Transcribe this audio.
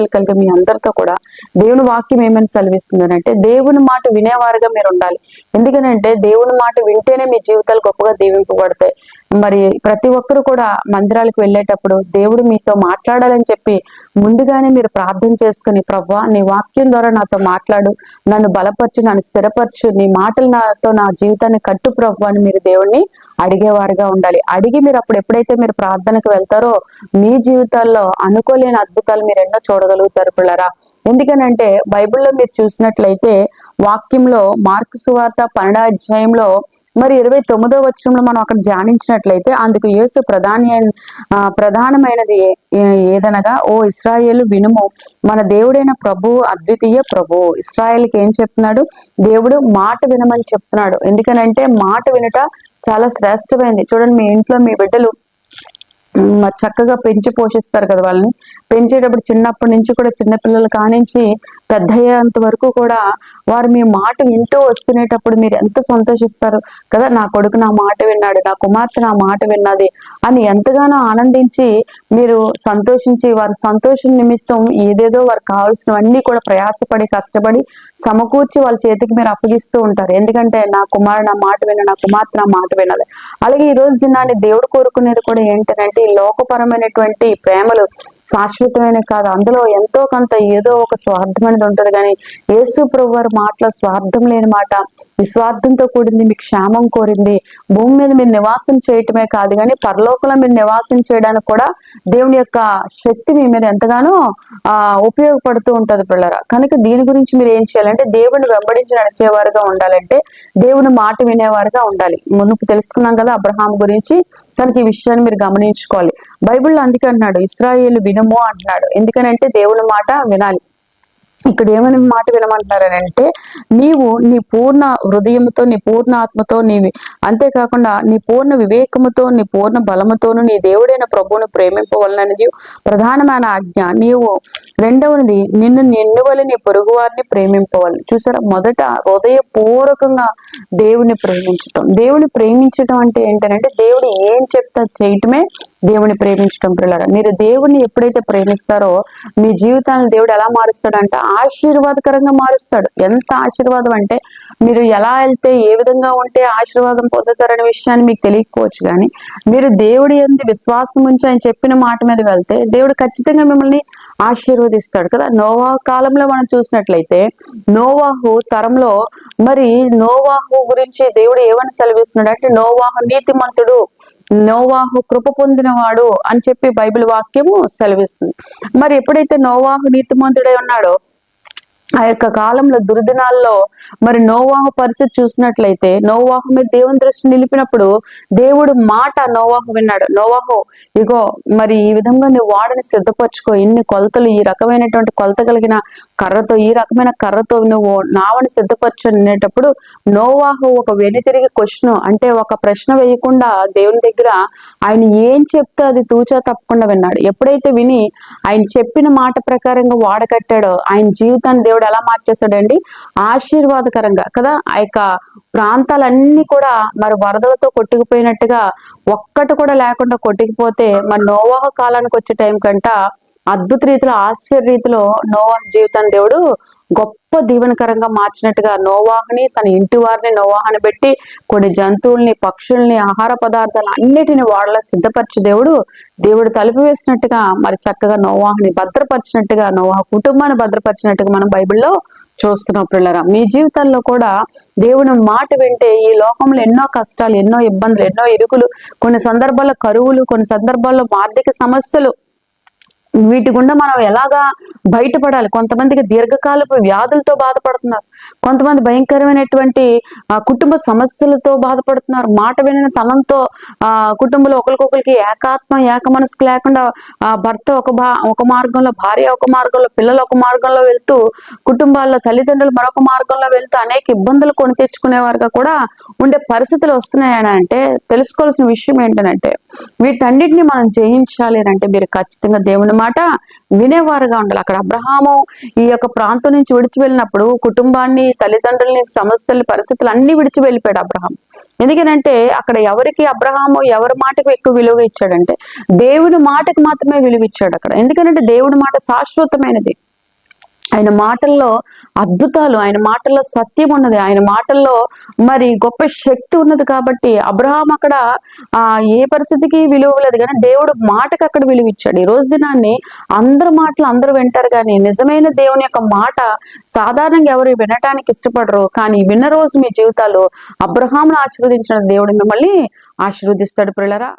భయభక్తులు కలిగి మీ అందరితో కూడా దేవుని వాక్యం ఏమని సెలవిస్తుంది అంటే దేవుని మాట వినేవారుగా మీరు ఉండాలి ఎందుకనంటే దేవుని మాట వింటేనే మీ జీవితాలు గొప్పగా దీవింపబడతాయి. మరి ప్రతి ఒక్కరు కూడా మందిరాలకు వెళ్ళేటప్పుడు దేవుడు మీతో మాట్లాడాలని చెప్పి ముందుగానే మీరు ప్రార్థన చేసుకుని ప్రవ్వా నీ వాక్యం ద్వారా నాతో మాట్లాడు. నన్ను బలపరచు నన్ను స్థిరపరచు. నీ మాటలు నాతో నా జీవితాన్ని కట్టు ప్రవ్వా అని మీరు దేవుణ్ణి అడిగేవారుగా ఉండాలి. అడిగి మీరు అప్పుడు ఎప్పుడైతే మీరు ప్రార్థనకు వెళ్తారో మీ జీవితాల్లో అనుకోలేని అద్భుతాలు మీరు ఎన్నో చూడగలుగుతారు పిల్లరా. ఎందుకనంటే బైబిల్లో మీరు చూసినట్లయితే వాక్యంలో మార్కు సువార్త పన్నెండో అధ్యాయంలో మరి ఇరవై తొమ్మిదో వచనంలో మనం అక్కడ ధ్యానించినట్లయితే అందుకు యేసు ప్రధాని ప్రధానమైనది ఏదనగా ఓ ఇస్రాయేల్ వినుము మన దేవుడైన ప్రభు అద్వితీయ ప్రభు ఇస్రాయేల్కి ఏం చెప్తున్నాడు? దేవుడు మాట వినమని చెప్తున్నాడు. ఎందుకనంటే మాట వినుట చాలా శ్రేష్టమైనది చూడండి మీ ఇంట్లో మీ బిడ్డలు చక్కగా పెంచి పోషిస్తారు కదా వాళ్ళని. పెంచేటప్పుడు చిన్నప్పటి నుంచి కూడా చిన్నపిల్లలు కానించి పెద్ద అయ్యేంత వరకు కూడా వారు మీ మాట వింటూ వస్తునేటప్పుడు మీరు ఎంత సంతోషిస్తారు కదా నా కొడుకు నా మాట విన్నాడు నా కుమార్తె నా మాట విన్నది అని ఎంతగానో ఆనందించి మీరు సంతోషించి వారి సంతోషం నిమిత్తం ఏదేదో వారికి కావాల్సినవన్నీ కూడా ప్రయాసపడి కష్టపడి సమకూర్చి వాళ్ళ చేతికి మీరు అప్పగిస్తూ ఉంటారు. ఎందుకంటే నా కుమారుడు నా మాట విన్న నా కుమార్తె నా మాట విన్నది. అలాగే ఈ రోజు దినాన్ని దేవుడు కోరుకునేది కూడా ఏంటంటే ఈ లోకపరమైనటువంటి ప్రేమలు శాశ్వతమైన కాదు. అందులో ఎంతో కొంత ఏదో ఒక స్వార్థమైనది ఉంటుంది. కానీ యేసు ప్రభు వారి మాటలో స్వార్థం లేని మాట నిస్వార్థంతో కూడింది మీకు క్షేమం కోరింది. భూమి మీద మీరు నివాసం చేయటమే కాదు కానీ పరలోకంలో మీరు నివాసం చేయడానికి కూడా దేవుని యొక్క శక్తి మీ మీద ఎంతగానో ఆ ఉపయోగపడుతూ ఉంటుంది పిల్లరా. కనుక దీని గురించి మీరు ఏం చేయాలంటే దేవుని వెంబడించి నడిచేవారుగా ఉండాలంటే దేవుని మాట వినేవారుగా ఉండాలి. మునుపు తెలుసుకున్నాం కదా అబ్రహాం గురించి కనుక ఈ విషయాన్ని మీరు గమనించుకోవాలి. బైబిల్లో అందుకే అంటున్నాడు ఇస్రాయేల్ వినము అంటున్నాడు. ఎందుకనంటే దేవుని మాట వినాలి. ఇక్కడ ఏమని మాట వినమంటున్నారని అంటే నీవు నీ పూర్ణ హృదయంతో నీ పూర్ణ ఆత్మతో నీ అంతేకాకుండా నీ పూర్ణ వివేకముతో నీ పూర్ణ బలముతోను నీ దేవుడైన ప్రభువును ప్రేమింపవలనది ప్రధానమైన ఆజ్ఞ. నీవు రెండవది నిన్ను నిన్నువలి నీ పొరుగు వారిని ప్రేమింపవాలి చూసారా? మొదట హృదయపూర్వకంగా దేవుని ప్రేమించటం. దేవుని ప్రేమించటం అంటే ఏంటంటే దేవుడు ఏం చెప్తా చేయటమే దేవుని ప్రేమించడం పిల్లరా మీరు దేవుణ్ణి ఎప్పుడైతే ప్రేమిస్తారో మీ జీవితాన్ని దేవుడు ఎలా మారుస్తాడంటే? ఆశీర్వాదకరంగా మారుస్తాడు. ఎంత ఆశీర్వాదం అంటే మీరు ఎలా వెళ్తే ఏ విధంగా ఉంటే ఆశీర్వాదం పొందుతారనే విషయాన్ని మీకు తెలియకపోవచ్చు కానీ మీరు దేవుడి ఎందు విశ్వాసం ఉంచి ఆయన చెప్పిన మాట మీద వెళ్తే దేవుడు ఖచ్చితంగా మిమ్మల్ని ఆశీర్వదిస్తాడు కదా. నోవా కాలంలో మనం చూసినట్లయితే నోవాహు తరంలో మరి నోవాహు గురించి దేవుడు ఏమని సెలవిస్తున్నాడు అంటే నోవాహు నీతిమంతుడు నోవాహు కృప పొందినవాడు అని చెప్పి బైబిల్ వాక్యము సెలవిస్తుంది. మరి ఎప్పుడైతే నోవాహు నీతిమంతుడై ఉన్నాడో ఆ యొక్క కాలంలో దుర్దినాల్లో మరి నోవాహు పరిస్థితి చూసినట్లయితే నోవాహు మీద దేవుని దృష్టి నిలిపినప్పుడు దేవుడు మాట నోవాహు విన్నాడు. నోవాహు ఇగో మరి ఈ విధంగా నువ్వు వాడని సిద్ధపరచుకో ఇన్ని కొలతలు ఈ రకమైనటువంటి కొలత కలిగిన కర్రతో ఈ రకమైన కర్రతో నువ్వు నావని సిద్ధపరచునేటప్పుడు నోవాహు ఒక వెనుతిరిగి క్వశ్చన్. అంటే ఒక ప్రశ్న వేయకుండా దేవుని దగ్గర ఆయన ఏం చెప్తే అది తూచా తప్పకుండా విన్నాడు. ఎప్పుడైతే విని ఆయన చెప్పిన మాట ప్రకారంగా వాడకట్టాడో ఆయన జీవితాన్ని దేవుడు ఎలా మార్చేశాడండి? ఆశీర్వాదకరంగా కదా? ఆ యొక్క ప్రాంతాలన్నీ కూడా మరి వరదలతో కొట్టుకుపోయినట్టుగా ఒక్కటి కూడా లేకుండా కొట్టుకుపోతే మరి నోవాహ కాలానికి వచ్చే టైం కంట అద్భుత రీతిలో ఆశ్చర్య రీతిలో నోవాహ జీవితాన్ని దేవుడు గొప్ప దీవెనకరంగా మార్చినట్టుగా నోవాహని తన ఇంటి వారిని నోవాహని పెట్టి కొన్ని జంతువుల్ని పక్షుల్ని ఆహార పదార్థాలు అన్నిటిని వాళ్ళ సిద్ధపరిచి దేవుడు దేవుడు తలుపు వేసినట్టుగా మరి చక్కగా నోవాహని భద్రపరిచినట్టుగా నోవాహ కుటుంబాన్ని భద్రపరిచినట్టుగా మనం బైబిల్లో చూస్తున్నాం పిల్లరా మీ జీవితాల్లో కూడా దేవుని మాట వింటే ఈ లోకంలో ఎన్నో కష్టాలు ఎన్నో ఇబ్బందులు ఎన్నో ఇరుకులు కొన్ని సందర్భాల్లో కరువులు కొన్ని సందర్భాల్లో ఆర్థిక సమస్యలు వీటి గుండా మనం ఎలాగా బయటపడాలి? కొంతమందికి దీర్ఘకాలపు వ్యాధులతో బాధపడుతున్నారు. కొంతమంది భయంకరమైనటువంటి ఆ, కుటుంబ సమస్యలతో బాధపడుతున్నారు. మాట వినని తనంతో ఆ కుటుంబంలో ఒకరికొకరికి ఏకాత్మ ఏక మనసుకు లేకుండా ఆ భర్త ఒక భా ఒక మార్గంలో భార్య ఒక మార్గంలో పిల్లలు ఒక మార్గంలో వెళ్తూ కుటుంబాల్లో తల్లిదండ్రులు మరొక మార్గంలో వెళ్తూ అనేక ఇబ్బందులు కొని తెచ్చుకునేవారుగా కూడా ఉండే పరిస్థితులు వస్తున్నాయని అంటే తెలుసుకోవాల్సిన విషయం ఏంటంటే వీటన్నిటిని మనం జయించాలి అని అంటే మీరు ఖచ్చితంగా దేవుని మాట వినేవారుగా ఉండాలి. అక్కడ అబ్రహాము ఈ యొక్క ప్రాంతం నుంచి విడిచి వెళ్ళినప్పుడు కుటుంబాన్ని తల్లిదండ్రుల్ని సమస్యలు పరిస్థితులు అన్ని విడిచి వెళ్ళిపోయాడు అబ్రహాం. ఎందుకనంటే అక్కడ ఎవరికి అబ్రహాము ఎవరి మాటకు ఎక్కువ విలువ ఇచ్చాడంటే దేవుడి మాటకు మాత్రమే విలువ ఇచ్చాడు అక్కడ. ఎందుకంటే దేవుడి మాట శాశ్వతమైనది. ఆయన మాటల్లో అద్భుతాలు ఆయన మాటల్లో సత్యం ఉన్నది. ఆయన మాటల్లో మరి గొప్ప శక్తి ఉన్నది కాబట్టి అబ్రహాం అక్కడ ఆ ఏ పరిస్థితికి విలువ లేదు. కానీ దేవుడు మాటకు అక్కడ విలువ ఇచ్చాడు. ఈ రోజు దినాన్ని అందరి మాటలు అందరూ వింటారు కానీ నిజమైన దేవుని యొక్క మాట సాధారణంగా ఎవరు వినటానికి ఇష్టపడరు. కానీ విన్న రోజు మీ జీవితాలు అబ్రహాంను ఆశీర్వదించిన దేవుడు మిమ్మల్ని ఆశీర్వదిస్తాడు. పిల్లరా